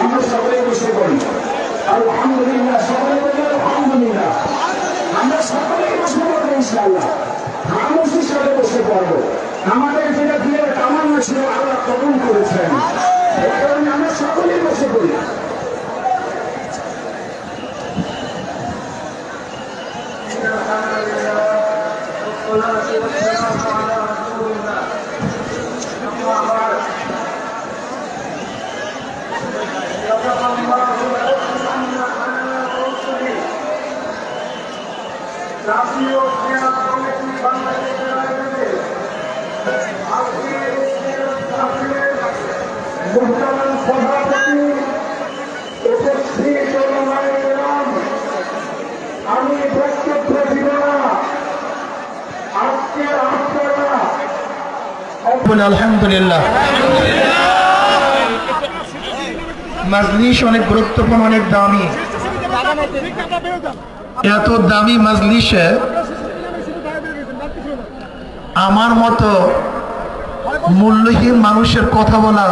আমরা সকলেই বসে পড়ি আলহামদুলিল্লাহ সকলে বলি আলহামদুলিল্লাহ আমরা সকলেই বসে পড়ব ইনশাআল্লাহ মানুষ হিসাবে বসে পড়ব আমাদের যেটা দিয়ে তামান্না ছিল আল্লাহ কবুল করেছেন এই কারণে আমরা সকলেই বসে পড়ি জাতীয় ক্রীড়া কমিটি বাংলাদেশের আয়োজনে আজকের মুহতারাম সভাপতি উপস্থিত ওলামায়ে-কেরাম, আমি বক্তব্য দিব না আজকে আপনারা বলে আলহামদুলিল্লাহ মাজলিস অনেক গুরুত্বপূর্ণ, অনেক দামি। এত দামি মাজলিসে আমার মতো মূল্যহীন মানুষের কথা বলা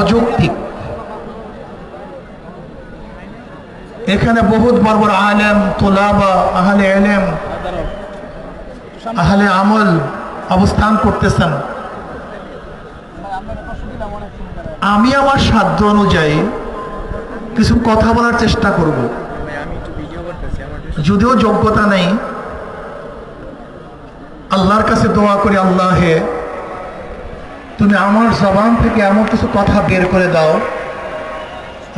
অযৌক্তিক। এখানে বহুত বড় বড় আলেম, তোলাবা, আহলে এলেম, আহলে আমল অবস্থান করতেছেন। আমি আমার সাধ্য অনুযায়ী কিছু কথা বলার চেষ্টা করব। যদিও যোগ্যতা নেই, আল্লাহর কাছে দোয়া করি, আল্লাহে, তুমি আমার জবান থেকে এমন কিছু কথা বের করে দাও,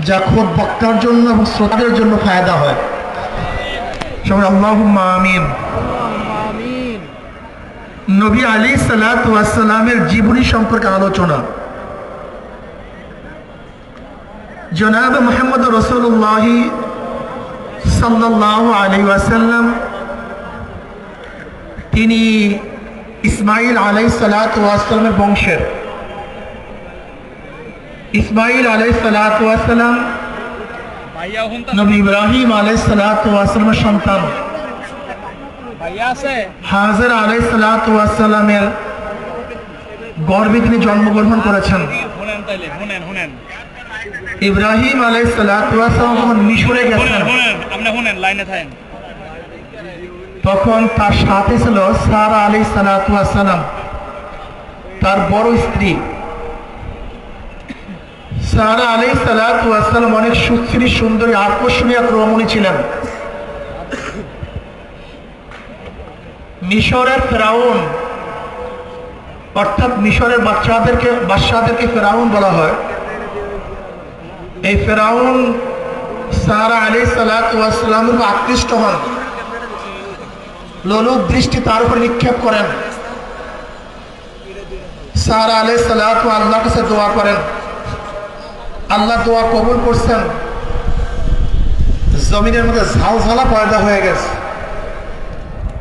যা খোদ বক্তার জন্য এবং শ্রোতাদের জন্য ফায়দা হয়। সবাই আল্লাহ আমিন। নবী আলী সালাতামের জীবনী সম্পর্কে আলোচনা। জনাব মোহাম্মদ রসুল্লাহ সাল্লাহ আলী ওয়াসাল্লাম তিনি ইসমাইল আলাই সালাতামের বংশের ইসমাইল আলাই সালাতাম ভাইয়া হুন নবী ইব্রাহিম আলাই সালাতামের সন্তান ভাইয়া আছে হাজার আলাই সালাতামের গর্বে তিনি জন্মগ্রহণ করেছেন ইব্রাহিম মিশরে গেছেন লাইনে থাকেন। তখন তার সাথে ছিল সারা আলী সালাতাম তার বড় স্ত্রী। সারা আলী সালাতাম অনেক সুশ্রী সুন্দরী আকর্ষণীয় রমণী ছিলেন। মিশরের ফেরাউন অর্থাৎ মিশরের বাচ্চাদেরকে বাচ্চাদেরকে ফেরাউন বলা হয়। এই ফেরাউন সারা আলী সালাতামের আকৃষ্ট হন। লোলুপ দৃষ্টি তার উপর নিক্ষেপ করেন। সারা আলী সালাত আল্লাহর কাছে দোয়া করেন। আল্লাহ দোয়া কবুল করছেন। জমিনের মধ্যে ঝালঝালা পয়দা হয়ে গেছে।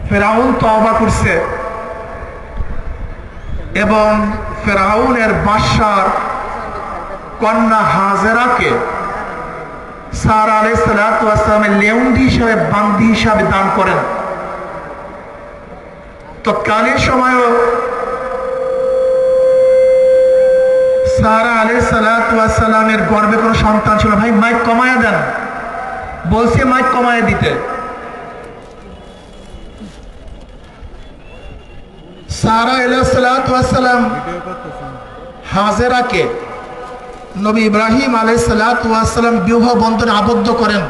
ফেরাউন তওবা করছে। এবং ফেরাউনের বাদশার কন্যা হাজেরাকে সারা আলাই সালামের লেউন্ডি হিসাবে, বান্দি হিসাবে দান করেন। তৎকালীন সময়ও সারা আলাই সালামের গর্বে কোনো সন্তান ছিল ভাই, মাইক কমায় দেন। বলছে মাইক কমায় দিতে। সারা আলাইসালাম হাজেরাকে নবী ইব্রাহিম আলাই সালাতাম বিবাহ বন্ধনে আবদ্ধ করেন।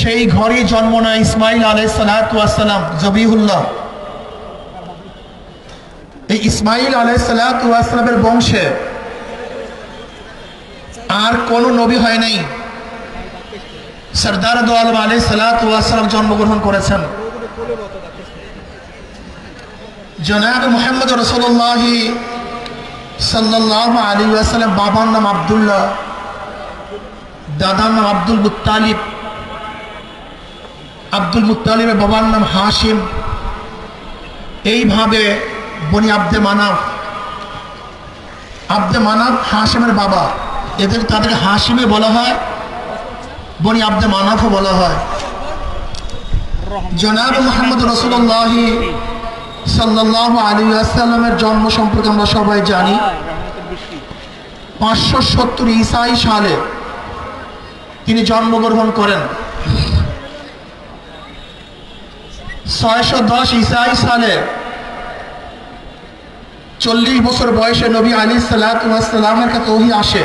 সেই ঘরেই জন্ম নেয় ইসমাইল আলাই সালাতাম জবিহুল্লাহ। এই ইসমাইল আলাই সালাতামের বংশে আর কোনো নবী হয় নাই। সর্দার দো আলম আলাই সালাতাম জন্মগ্রহণ করেছেন। জনাব মোহাম্মদ রসুল্লাহ সাল্লাহ আলী আসালাম বাবার নাম আবদুল্লাহ, দাদার নাম আব্দুল মুতালিব আব্দুল মুতালিবের বাবার নাম হাসিম এইভাবে বনি আব্দে মানাব আব্দে মানাফ হাসিমের বাবা। এদের তাদেরকে হাসিমে বলা হয়, বনি আব্দে মানাফও বলা হয়। জনাব মোহাম্মদ রসুল্লাহ সাল্লাহ আলী আসাল্লামের জন্ম সম্পর্কে আমরা সবাই জানি। পাঁচশো সত্তর ইসাই সালে তিনি জন্মগ্রহণ করেন। ছয়শো দশ ইসাই সালে চল্লিশ বছর বয়সে নবী আলী সাল্লামের কাছে ওহি আসে।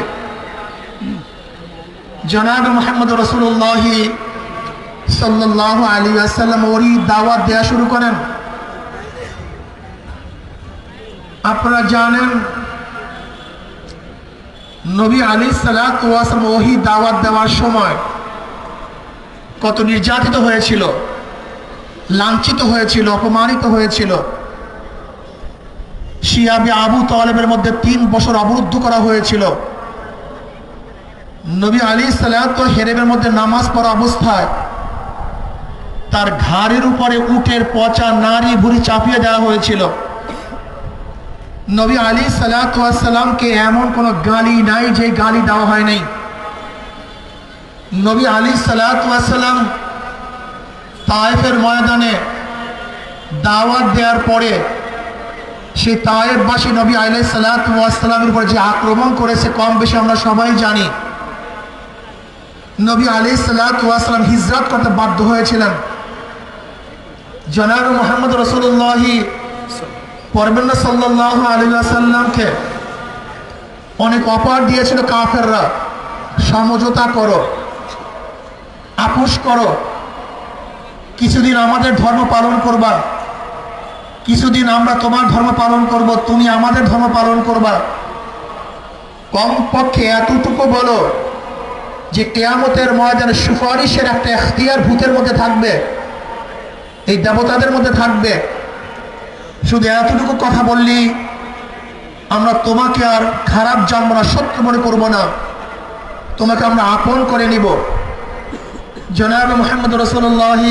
জনাব মোহাম্মদ রসুল্লাহ সাল্লাহ আলী আসাল্লাম ওরই দাওয়াত দেওয়া শুরু করেন। আপনারা জানেন, নবী আলী সালাম ওহি দাওয়াত দেওয়ার সময় কত নির্যাতিত হয়েছিল, লাঞ্ছিত হয়েছিল, অপমানিত হয়েছিল। শিয়াবি আবু তলেবের মধ্যে তিন বছর অবরুদ্ধ করা হয়েছিল। নবী আলী সালাত হেরেবের মধ্যে নামাজ পড়া অবস্থায় তার ঘাড়ের উপরে উটের পচা নারী ভুড়ি চাপিয়ে দেওয়া হয়েছিল। নবী আলী সালাতামকে এমন কোনো গালি নাই যে গালি দেওয়া হয় নাই। নবী আলী সালাতাম তায়েফের ময়দানে দাওয়াত দেওয়ার পরে সেই তায়েববাসী নবী আলাই সালাতামের উপর যে আক্রমণ করেছে, কম বেশি আমরা সবাই জানি। নবী আলী সালাতাম হিজরাত করতে বাধ্য হয়েছিলেন। জনাব মোহাম্মদ রসুল্লাহি পরবেন্না সাল্লাহ আলী আসাল্লামকে অনেক অপার দিয়েছিল কাফেররা, সমঝোতা করো, আপোষ করো, কিছুদিন আমাদের ধর্ম পালন করবা, কিছুদিন আমরা তোমার ধর্ম পালন করব, তুমি আমাদের ধর্ম পালন করবা। কমপক্ষে এতটুকু বলো যে কেয়ামতের ময়দানে সুপারিশের একটা এখতিয়ার ভূতের মধ্যে থাকবে, এই দেবতাদের মধ্যে থাকবে। শুধু এতটুকু কথা বললি, আমরা তোমাকে আর খারাপ জানব না, সত্য মনে করব না। তোমাকে আমরা আপন করে নিব। জনাব মোহাম্মদ রসুল্লাহ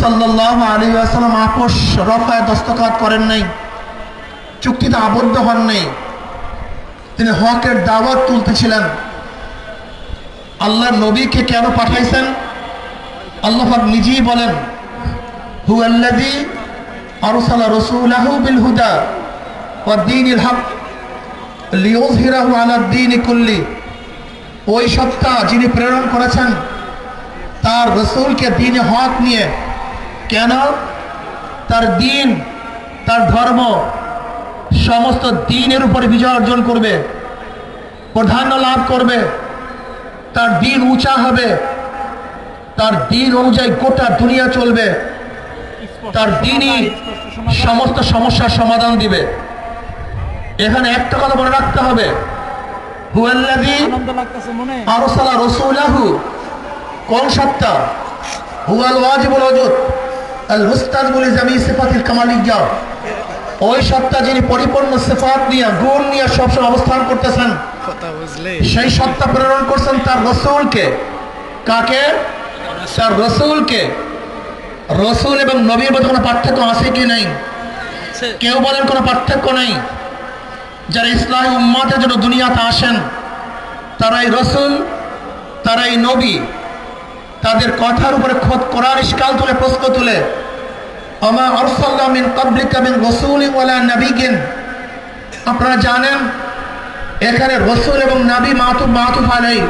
সাল্লাহ আলী আসসালাম আপোষ রফায় দস্তখাত করেন নাই, চুক্তিতে আবদ্ধ হন নাই। তিনি হকের দাওয়াত তুলতেছিলেন। আল্লাহ নবীকে কেন পাঠাইছেন? আল্লাহ নিজেই বলেন হু আরসালা রসুলাহু বিল হুদা ওয়া দ্বীনিল হক লিইয়ুযহিরাহু আলা দ্বীনি কুল্লি ওই সত্তা যিনি প্রেরণ করেছেন, তার রসুলকে দিনে হক নিয়ে। কেন? তার দিন, তার ধর্ম সমস্ত দিনের উপরে বিজয় অর্জন করবে, প্রাধান্য লাভ করবে। তার দিন উঁচা হবে, তার দিন অনুযায়ী গোটা দুনিয়া চলবে। তার দিনই সমস্ত সমস্যার সমাধান দিবে। এখানে একটা কথা মনে রাখতে হবে। কোন সত্তা? ওই যিনি পরিপূর্ণ নিয়ে, গুণ নিয়ে সবসময় অবস্থান করতেছেন, সেই সত্তা প্রেরণ করছেন তার রসুলকে। কাকে? তার রসুলকে। রসুল এবং নবীর মধ্যে কোনো পার্থক্য আছে কি নেই? কেউ বলেন কোনো পার্থক্য নেই? যারা ইসলাম উম্মাদের জন্য দুনিয়াতে আসেন তারা এই রসুল তারা এই নবী তাদের কথার উপরে খোদ করার ইস্কাল তুলে প্রশ্ন তুলে আমা অরসাল্লাহ মিন কাবলিকা মিন রসুল ওয়ালা নবীগিন আপনারা জানেন এখানে রসুল এবং নাবি মাতুব মাতুফ আলাই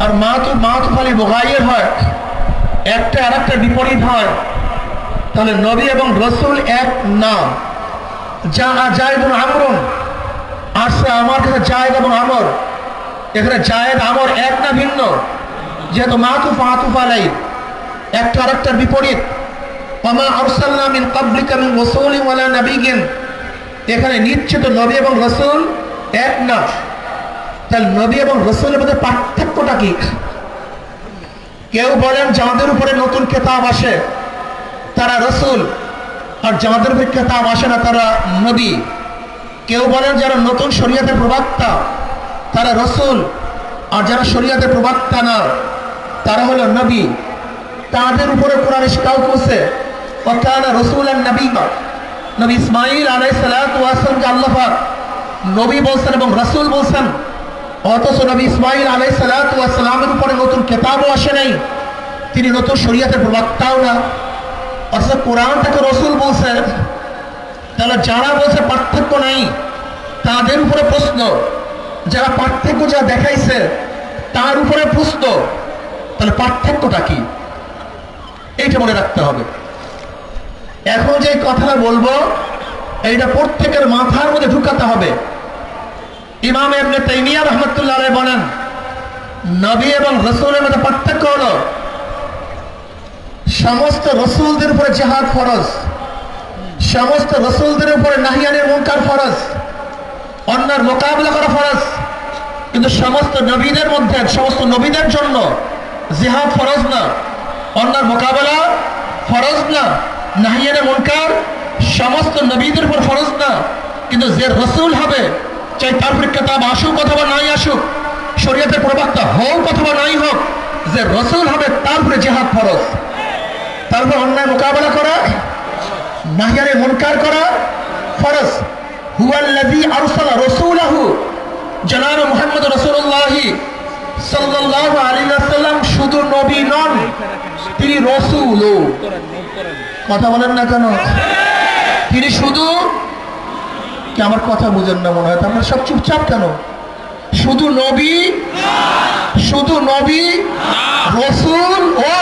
আর মাতুব মাতুফ আলী বোগাইয়ের হয়। একটা আর একটা বিপরীত হয়। তাহলে নবী এবং রসুল এক নাম যা জায়দ আমরুন আসছে আমার কাছে জায়দ এবং আমর। এখানে জায়দ আমর এক না ভিন্ন। যেহেতু মাতুফ মাতুফ আলাই। একটা আর একটার বিপরীত। আমা আরসাল্লাহ মিন কাবলিকা মিন রাসূলিন ওয়ালা নাবিয়িন এখানে নিশ্চিত নবী এবং রসুল এক না। তাহলে নবী এবং রসুলের মধ্যে পার্থক্যটা কি? কেউ বলেন যাদের উপরে নতুন কেতাব আসে, তারা রসুল, আর যাদের উপরে কেতাব আসে না, তারা নবী। কেউ বলেন যারা নতুন শরীয়তের প্রবক্তা, তারা রসুল, আর যারা শরীয়তের প্রবক্তা না, তারা হলো নবী। তাদের উপরে কোরআন ইস্কাউ করছে ওকানা রসুল আর নবী নবী ইসমাইল আলাই সালামকে আল্লাহ নবী বলছেন এবং রসুল বলছেন অথচ নবী ইসমাইল আলাই সালামের উপরে নতুন কেতাবও আসে নাই। তিনি নতুন শরীয়তের প্রবক্তাও না। অথচ কোরআন থেকে রসুল বলছেন তাহলে যারা বলছে পার্থক্য নাই, তাদের উপরে প্রশ্ন। যারা পার্থক্য যা দেখাইছে, তার উপরে প্রশ্ন। তাহলে পার্থক্যটা কি? এইটা মনে রাখতে হবে। এখন যে কথাটা বলব, এইটা প্রত্যেকের মাথার মধ্যে ঢুকাতে হবে। ইমাম এমনি তাইমিয়া রহমতুল্লাহ বলেন, নবী এবং রসুলের মধ্যে পার্থক্য হলো, সমস্ত রসুলদের উপরে জেহাদ ফরজ, সমস্ত রসুলদের উপরে নাহিয়ানের মুনকার ফরজ, অন্যার মোকাবিলা করা ফরজ, কিন্তু সমস্ত নবীদের মধ্যে, সমস্ত নবীদের জন্য জিহাদ ফরজ না, অন্যার মোকাবেলা ফরজ না নাহিয়ানের মুনকার সমস্ত নবীদের উপর ফরজ না, কিন্তু যে রসুল হবে চাই, তার উপরে কেতাব আসুক অথবা নাই আসুক, শরীয়তের প্রবক্তা হোক অথবা নাই হোক, যে রসুল হবে তার উপরে জেহাদ ফরজ। তারপর অন্যায় মোকাবেলা করা নাহিয়ারে মুনকার করা ফরজ। হুয়াল্লাযী আরসালা রাসূলাহু জনাব মুহাম্মদ রাসূলুল্লাহ সাল্লাল্লাহু আলাইহি ওয়াসাল্লাম শুধু নবী নন, তিনি রাসূলও। কথা বলেন না কেন? তিনি শুধু কি আমার কথা বুঝেন না মনে হয়। আপনারা সব চুপচাপ কেন? শুধু নবী? শুধু নবী? রসুল? ও!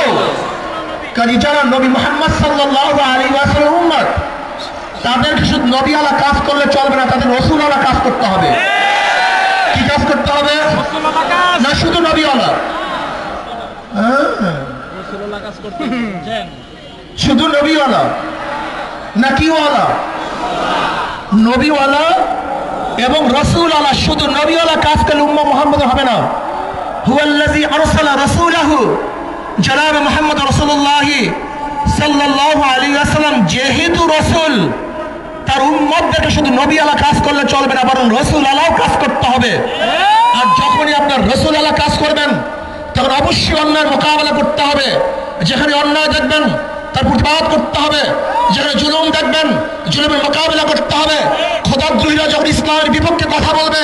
কাজী যারা নবী মোহাম্মদ সাল্লাহ আলী উম্মত। তাদেরকে শুধু নবী আলা কাজ করলে চলবে না তাদের রসুল আলা কাজ করতে হবে। কি কাজ করতে হবে? না শুধু নবী আলা শুধু নবীওয়ালা। না কিওয়ালা। নবীওয়ালা এবং রসুল আলা শুধু নবীওয়ালা কাজ করলে উম্মা মোহাম্মদ হবে না। হুয়াল্লাযী আরসালা রাসূলাহু, জনাব মোহাম্মদ রসুল্লাহি সাল্লাল্লাহু আলাইহি ওয়াসাল্লাম, যেহেতু রসুল, তার উম্মতদেরকে শুধু নবী আলা কাজ করলে চলবে না, বরং রসুল আলাও কাজ করতে হবে। আর যখনই আপনার রসুল আলা কাজ করবেন, তখন অবশ্যই অন্যায়ের মোকাবেলা করতে হবে। যেখানে অন্যায় দেখবেন তার প্রতিবাদ করতে হবে। যেখানে জুলুম দেখবেন জুলুমের মোকাবেলা করতে হবে। খোদাদ্রোহীরা যখন ইসলামের বিপক্ষে কথা বলবে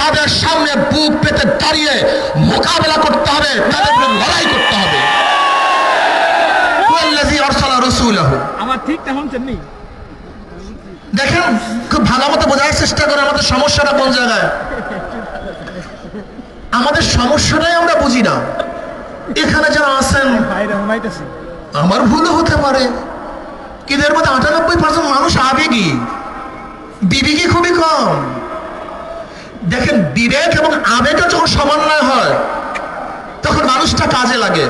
তাদের সামনে বুক পেতে দাঁড়িয়ে মোকাবেলা করতে হবে তাদের লড়াই করতে হবে। দেখেন খুব ভালো মতো বোঝার চেষ্টা করে আমাদের সমস্যাটা কোন জায়গায়? আমাদের সমস্যাটাই আমরা বুঝি না। এখানে যারা আছেন আমার ভুলও হতে পারে। কিন্তু এর মধ্যে আটানব্বই পার্সেন্ট মানুষ আবেগী। বিবেকই খুবই কম। দেখেন, বিবেক এবং আবেগে যখন সমন্বয় হয়, তখন মানুষটা কাজে লাগে।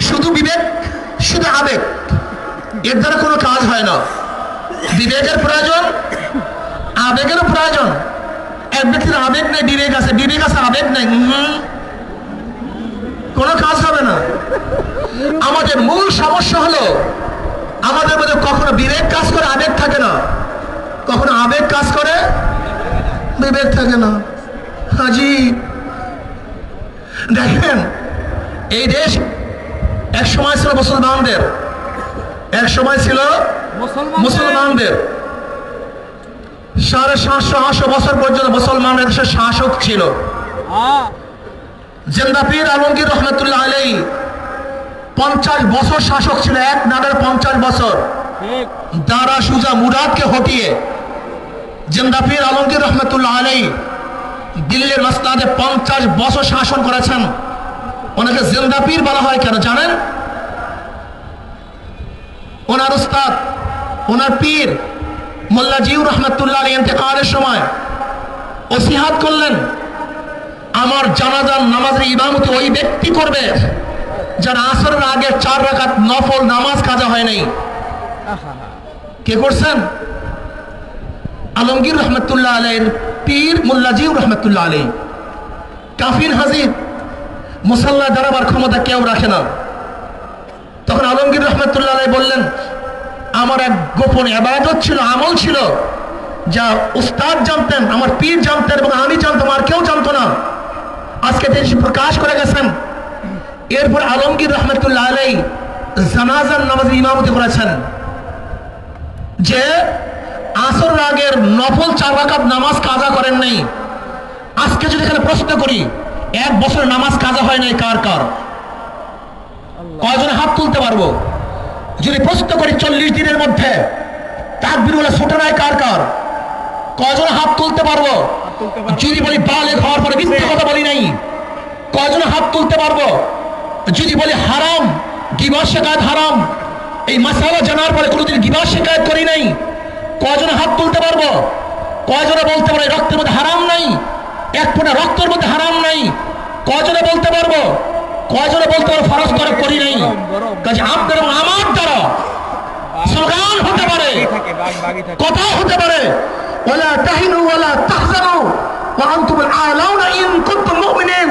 শুধু বিবেক, শুধু আবেগ। এর দ্বারা কোনো কাজ হয় না। বিবেকের প্রয়োজন, আবেগেরও প্রয়োজন। এক ব্যক্তির আবেগ নেই, বিবেক আছে। বিবেক আছে, আবেগ নেই। কোনো কাজ হবে আমাদের মূল সমস্যা হলো আমাদের মধ্যে কখনো বিবেক কাজ করে আবেগ থাকে না। কখনো আবেগ কাজ করে বিবেক থাকে না। হাজি দেখেন এই দেশ এক সময় ছিল মুসলমানদের এক সময় ছিল মুসলমানদের। সাড়ে সাতশো আটশো বছর পর্যন্ত মুসলমানদের দেশে শাসক ছিল। হ্যাঁ। জেন্দা পীর আলমগীর রহমতুল্লাহ আলাই পঞ্চাশ বছর শাসক ছিল এক নাগের পঞ্চাশ বছর। দারা সুজা মুরাদকে হটিয়ে জেন্দা পীর আলমগীর রহমতুল্লাহ আলাই দিল্লির মাসনাদে পঞ্চাশ বছর শাসন করেছেন। ওনাকে জিন্দা পীর বলা হয় কেন জানেন? ওনার উস্তাদ ওনার পীর মোল্লা জিউ রহমতুল্লাহ আলী ইন্তেকালের সময় ওসিহাত করলেন আমার জানাজার নামাজের ইমামতি ওই ব্যক্তি করবে। যার আসরের আগে চার রাকাত নফল নামাজ কাজা হয় নাই। কে করছেন? আলমগীর রহমতুল্লাহ আলাইয়ের পীর মোল্লাজিউ রহমতুল্লাহ আলাই কাফির হাজির। মুসাল্লা দাঁড়াবার ক্ষমতা কেউ রাখে না। তখন আলমগীর রহমতুল্লাহ আলাই বললেন, আমার এক গোপন আবাদত ছিল, আমল ছিল, যা উস্তাদ জানতেন, আমার পীর জানতেন এবং আমি জানতাম, আর কেউ জানতো না। আজকে তিনি প্রকাশ করে গেছেন এরপর আলমগীর রহমতুল্লাহ আলাই জানাজার নামাজের ইমামতি করেছেন যে আসর রাগের নফল চার রাকাত নামাজ কাজা করেন নাই। আজকে যদি এখানে প্রশ্ন করি এক বছর নামাজ কাজা হয় নাই কার কার? কয়জনে হাত তুলতে পারব? যদি প্রশ্ন করি চল্লিশ দিনের মধ্যে তাকবির বলে ছোট নাই কার কার? কয়জনে হাত তুলতে পারব? যদি বলি বালে হওয়ার পরে মিথ্যে কথা বলি নাই কয়জনে হাত তুলতে পারব? যদি বলে হারাম গিবাস শেখায়ত হারাম এই মাসালা জানার পরে কোনোদিন গিবাস শেখায়ত করি নাই। কয়জনে হাত তুলতে পারব? কয়জনে বলতে পারে রক্তের মধ্যে হারাম নাই? এক ফোঁটা রক্তের মধ্যে হারাম নাই? কয়জনে বলতে পারব? কয়জনে বলতে পারব ফরজ করে করি নাই। কাজে আপনার এবং আমার দ্বারা স্লোগান হতে পারে কথা হতে পারে। ওয়ালা তাহিনু ওয়ালা তাহজানু ওয়া আনতুমুল আলাউনা ইন কুনতুম মুমিনিন।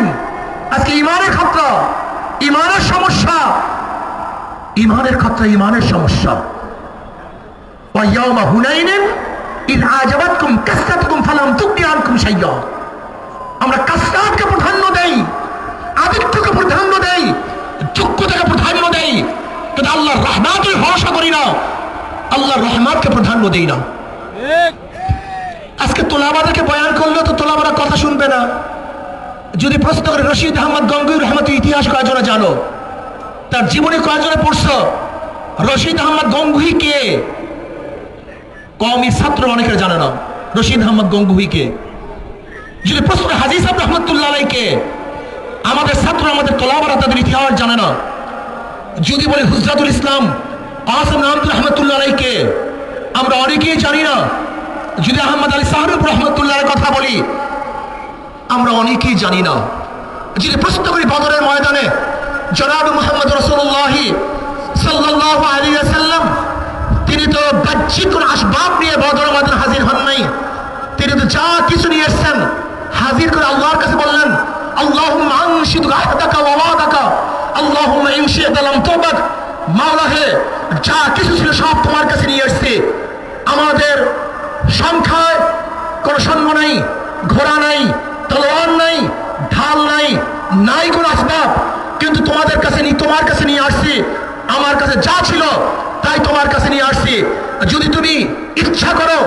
আজকে ইমানের খাতরা। ইমানের সমস্যা। ইমানের খাতরা ইমানের সমস্যা। ওয়া ইয়াউমা হুনাইনিন ইদ আজাবাতকুম কাসরাতুকুম ফালাম তুগনি আনকুম শাইয়্যা আমরা কাসরাতকে প্রাধান্য দেই আদিত্যকে প্রাধান্য দেই যোগ্যতাকে প্রাধান্য দেই। কিন্তু আল্লাহর রহমাতের ভরসা করি না আল্লাহর রহমাতকে প্রাধান্য দেই না। এক আজকে তোলাবাদাকে বয়ান করলে তো তোলাবারা কথা শুনবে না। যদি প্রশ্ন করে, রশিদ আহমদ গঙ্গুর রহমতের ইতিহাস কয়জনে জানো? তার জীবনে কয়জনে পড়ছ? রশিদ আহমদ গঙ্গুহি কে? কমই ছাত্র অনেকের জানে না। রশিদ আহমদ গঙ্গুহি কে? যদি প্রশ্ন হাজি সাহেব রহমতুল্লাহ কে? আমাদের ছাত্র, আমাদের তোলাবারা তাদের ইতিহাস জানে না। যদি বলি, হুজরাতুল ইসলাম আসম আহমদ রহমতুল্লাহ কে? আমরা অনেকেই জানি না। যদি আহমদ আলী সাহরুব রহমতুল্লাহর কথা বলি আমরা অনেকেই জানি না। যদি প্রশ্ন করি বদরের ময়দানে, জনাব মোহাম্মদ রসুল্লাহি সাল্লাহ আলী সাল্লাম তিনি তো বাহ্যিক আসবাব নিয়ে বদর ময়দান হাজির হন নাই। তিনি তো যা কিছু নিয়ে এসছেন, হাজির করে আল্লাহর কাছে বললেন মাওলা যা কিছু ছিল সব তোমার কাছে নিয়ে এসেছি। আমাদের সংখ্যায় কোনো সৈন্য নাই, ঘোড়া নাই তলোয়ার নাই ঢাল নাই নাই কোনো আসবাব কিন্তু তোমাদের কাছে নিয়ে তোমার কাছে নিয়ে আসছি আমার কাছে যা ছিল, তাই তোমার কাছে নিয়ে আসছি। যদি তুমি ইচ্ছা করো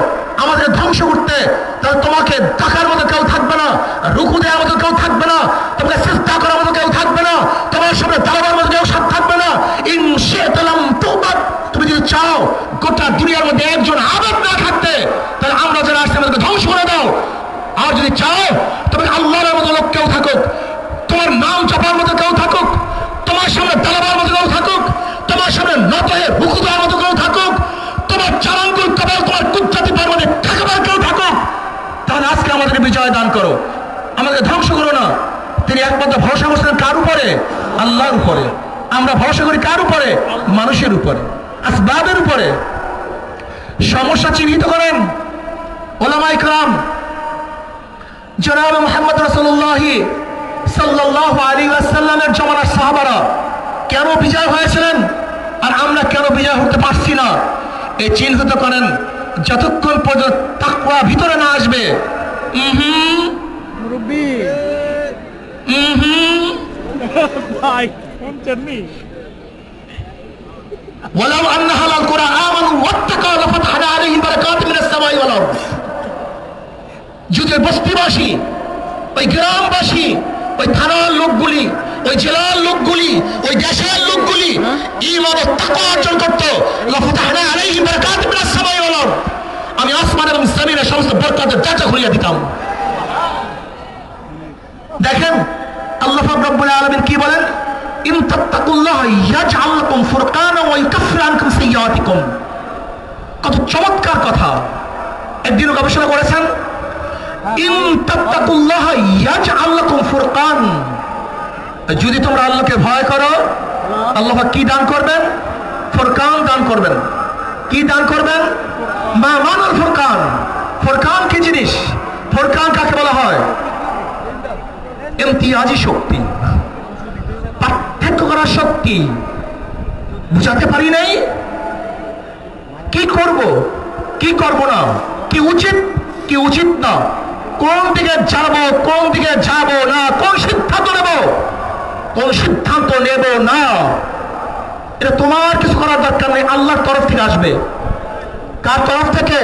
আমাদের ধ্বংস করতে, তাহলে তোমাকে ডাকার মতো কেউ থাকবে না রুকু দেওয়ার মতো কেউ থাকবে না তোমাকে চেষ্টা করার মতো কেউ থাকবে না তোমার সামনে দাঁড়াবার মতো কেউ সাথ থাকবে না ইন শেতালাম তোবাক তুমি যদি চাও গোটা দুনিয়ার মধ্যে একজন আবেদ না থাকতে তাহলে আমরা যারা আসছে আমাদেরকে ধ্বংস করে দাও আর যদি চাও তবে আল্লাহর মতো লোক কেউ থাকুক তোমার নাম চাপার মতো কেউ থাকুক তোমার সামনে দাঁড়াবার মতো কেউ থাকুক তোমার সামনে নত হয়ে হুকু দেওয়ার মতো কেউ থাকুক তোমার চারাঙ্গুল কবল তোমার কুত্তাতি পারমানে ঠেকাবার কেউ থাকুক তাহলে বিজয় দান করো। আমাদের ধ্বংস করো না। তিনি একমাত্র ভরসা করছেন কার উপরে? আল্লাহর উপরে। আমরা ভরসা করি কার উপরে? মানুষের উপরে। আসবাবের উপরে। সমস্যা চিহ্নিত করেন ওলামাই কালাম জনাব মোহাম্মদ রসুল্লাহি সাল্লাহ আলী আসাল্লামের জমানার সাহাবারা কেন বিজয় হয়েছিলেন? আর আমরা কেন বিজয় হতে পারছি না? এই চিহ্নিত করেন, যতক্ষণ পর্যন্ত তাকুয়া ভিতরে না আসবে উহুম, মুরব্বী উহুম, ভাই শুনছেন নি ولو أن أهل القرى آمنوا واتقوا لفتحنا عليهم بركات من السماء والأرض যদি ওই বস্তিবাসী ওই গ্রামবাসী ওই থানার লোকগুলি ওই জেলার লোকগুলি ওই দেশের লোকগুলি ইমান ও তাকওয়া অর্জন করতো সমস্ত বরকতের দরজা খুলিয়ে দিতাম। দেখেন, আল্লাহ কি বলেন? কত চমৎকার কথা। গবেষণা করেছেন? যদি তোমরা আল্লাহকে ভয় করো, আল্লাহ কি দান করবেন? ফুরকান দান করবেন। কি দান করবেন? মা মানাল ফুরকান। ফুরকান কি জিনিস? ফুরকান কাকে বলা হয়? শক্তি। পার্থক্য করার শক্তি। বুঝাতে পারি নাই? কি করব? কি করব না? কি উচিত? কি উচিত না? কোন দিকে যাব, কোন দিকে যাব না? কোন সিদ্ধান্ত নেব? কোন সিদ্ধান্ত নেব না? এটা তোমার কিছু করার দরকার নেই, আল্লাহর তরফ থেকে আসবে। কার তরফ থেকে?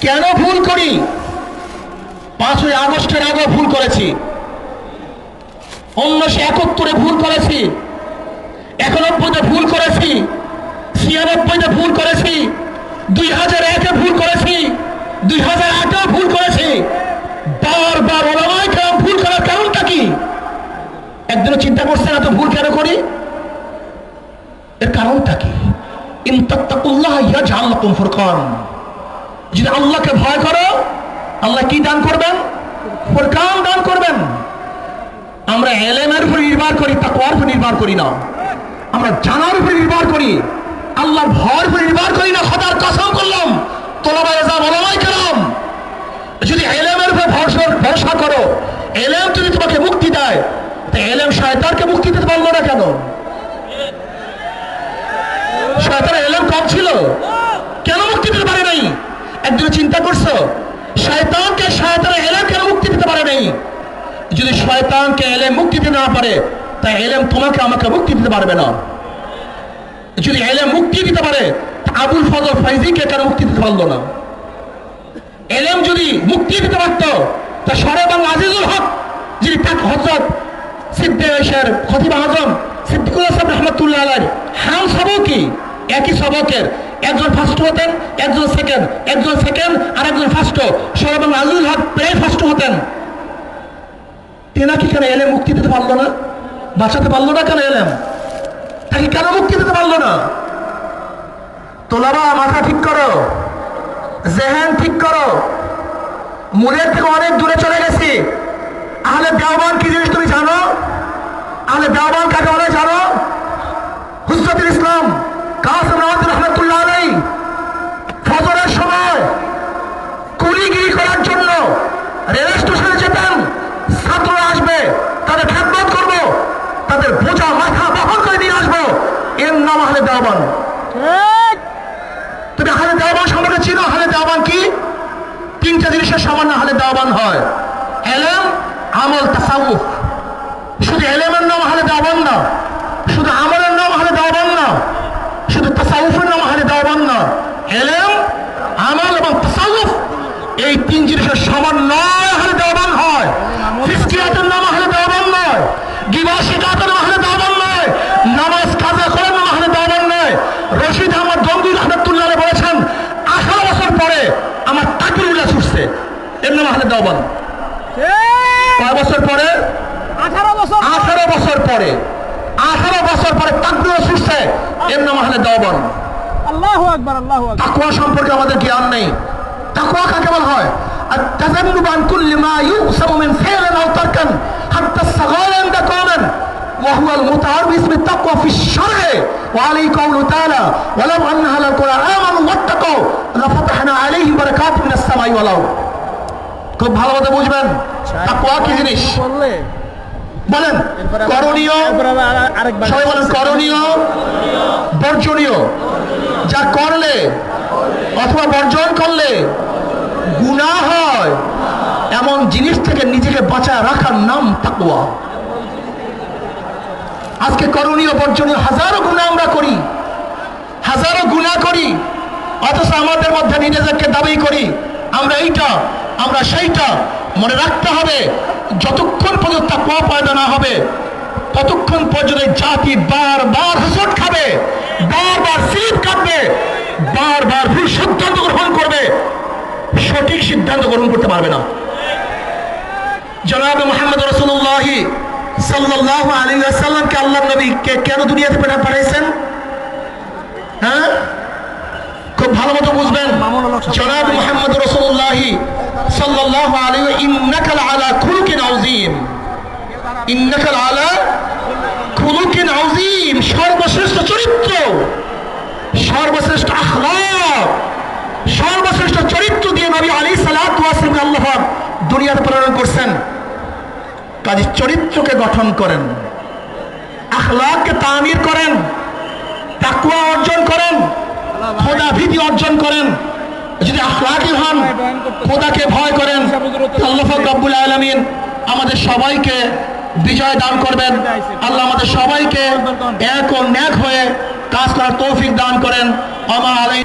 কেন ভুল করি? পাঁচই আগস্টের আগে ভুল করেছি। উনিশশো একাত্তরে ভুল করেছি। একানব্বইতে ভুল করেছি। ছিয়ানব্বইতে ভুল করেছি। দুই হাজার একে ভুল করেছি। দুই হাজার আটেও ভুল করেছি। বারবার ওলামায় কেন ভুল করার কারণটা কি একদিনও চিন্তা করছেন এত ভুল কেন করি? এর কারণটা কি? যদি আল্লাহকে ভয় করো, আল্লাহ কি দান করবেন? ফুরকান দান করবেন। আমরা এলেমের উপর নির্ভর করি, তাকওয়ার উপর নির্ভর করি না। আমরা জানার উপর নির্ভর করি। আল্লাহর ভয়ের উপর নির্ভর করি না, খোদার কসম করলাম। তোলাবা এজাম ওলামাই কেরাম। যদি এলেমের উপর ভরসা ভরসা করো, এলেম যদি তোমাকে মুক্তি দেয় এলেম শয়তানকে মুক্তি দিতে পারল না কেন? শয়তানের এলেম কম ছিল। কেন মুক্তি দিতে পারে নাই? একদিন চিন্তা করছ? শয়তানকে, শয়তানের এলেম কেন মুক্তি দিতে পারে নাই? যদি শয়তানকে এলেম মুক্তি দিতে না পারে, তাই এলেম তোমাকে, আমাকে মুক্তি দিতে পারবে না। যদি এলেম মুক্তি দিতে পারে আবুল ফজল ফাইজিকে কেন মুক্তি দিতে পারল না? এলেম যদি মুক্তি দিতে পারত, তা সরে বাংলা আজিজুল হক, যিনি হজরত সিদ্দেশের খতিব আজম, সিদ্দিকুল হাসান রহমতুল্লাহ আলাই হাম সবকই একই সবকের। একজন ফার্স্ট হতেন, একজন সেকেন্ড একজন সেকেন্ড আর একজন ফার্স্ট সরে বাংলা আজিজুল হক প্রায় ফার্স্ট হতেন। তেনাকে কেন এলেম মুক্তি দিতে পারল না? বাঁচাতে পারল না কেন এলেম? তাকে কেন মুক্তি দিতে পারল না? তোলাবা মাথা ঠিক করো, জেহেন ঠিক করো। মূলের থেকে অনেক দূরে চলে গেছি। আহলে দেওয়ান কি জিনিস তুমি জানো? আহলে দেওয়ান কাকে বলে জানো? হুজরতুল ইসলাম কাসিম রহমত রহমতুল্লাহ আলাই ফজরের সময় কুলিগিরি করার জন্য রেল স্টেশনে যেতেন ছাত্ররা আসবে তাদের খেদমত করব তাদের বোঝা মাথা বহন করে নিয়ে আসব। এর নাম আহলে দেওয়ান। তুমি আহলে দেওয়ান সম্পর্কে চিনো? আহলে দেওয়ান কি? তিনটা জিনিসের সামান্য আহলে দেওয়ান হয়। এলেম আমল তাসাউফ। শুধু এলেমের নাম আহলে দেওয়ান না শুধু আমলের নাম আহলে দেওয়ান না শুধু তাসাউফের নাম আহলে দেওয়ান না এলেম, আমল এবং তাসাউফ এই তিন জিনিসের সমন্বয় আহলে দেওয়ান হয়। ফিসকিয়াতের নাম আহলে দেওয়ান নয় গিবা শিকাতের নাম আহলে দেওয়ান নয় নামাজ কাজা করার নাম আহলে দেওয়ান নয় রশিদ আহমদ গঙ্গুর রহমতুল্লাহ বলেছেন, আঠারো বছর পরে আমার তাকিরুল্লাহ ছুটছে। এর নাম আহলে দেওয়ান ঠিক। কয় বছর পরে আঠারো বছর আঠারো বছর পরে আঠারো বছর পরে তাকবির ছুটছে এর নাম আহলে দেওয়ান আল্লাহ আকবার আল্লাহ আকবার তাকুয়া সম্পর্কে আমাদের জ্ঞান নেই তাকুয়া কাকে বলা হয় التذنب عن كل ما يقسم من فعل او تركا حتى الصغار عند قوم وهو المتعارف باسم التقوى في الشرع وعليه قوله تعالى ولو ان اهل القرى امنوا واتقوا لفتحنا عليهم بركات من السماء والارض খুব ভালো মতো বুঝবেন। তাকুয়া কি জিনিস? বলেন করণীয়। সবাই বলেন করণীয়। বর্জনীয়। যা করলে অথবা বর্জন করলে গুণা হয়। এমন জিনিস থেকে নিজেকে বাঁচায় রাখার নাম তাকুয়া আজকে করণীয় বর্জনীয় হাজারো গুণা আমরা করি। হাজারো গুণা করি। অথচ আমাদের মধ্যে নিজেদেরকে দাবি করি আমরা এইটা আমরা সেইটা মনে রাখতে হবে। যতক্ষণ পর্যন্ত তাকুয়া পয়দা না হবে, ততক্ষণ পর্যন্ত জাতি বারবার হুসট খাবে, বারবার স্লিপ কাটবে বারবার ভুল সিদ্ধান্ত গ্রহণ করবে, সঠিক সিদ্ধান্ত গ্রহণ করতে পারবে না। জনাব মোহাম্মদ রসুল্লাহি সাল্লাহ আলী আসাল্লামকে আল্লাহ নবীকে কেন দুনিয়াতে পাঠা- পাঠাইছেন? হ্যাঁ? খুব ভালো মতো বুঝবেন। জনাব মোহাম্মদ রসুল্লাহি সাল্লাহ আলী ইন্নাকাল আলা খুলুকিন আউজিম ইন্নাকাল আলা খুলুকিন আউজিম সর্বশ্রেষ্ঠ চরিত্র। সর্বশ্রেষ্ঠ আখলাক। সর্বশ্রেষ্ঠ চরিত্র দিয়ে নবী আলী সালাতামকে আল্লাহ দুনিয়াতে প্রেরণ করছেন। কাজে চরিত্রকে গঠন করেন। আখলাককে তামির করেন। তাকুয়া অর্জন করেন। খোদা অর্জন করেন। যদি আখলাকি হন, খোদাকে ভয় করেন, আল্লাহ আলমিন আমাদের সবাইকে বিজয় দান করবেন। আল্লাহ আমাদের সবাইকে এক ও ন্যাক হয়ে কাজ করার তৌফিক দান করেন। আমার আলাই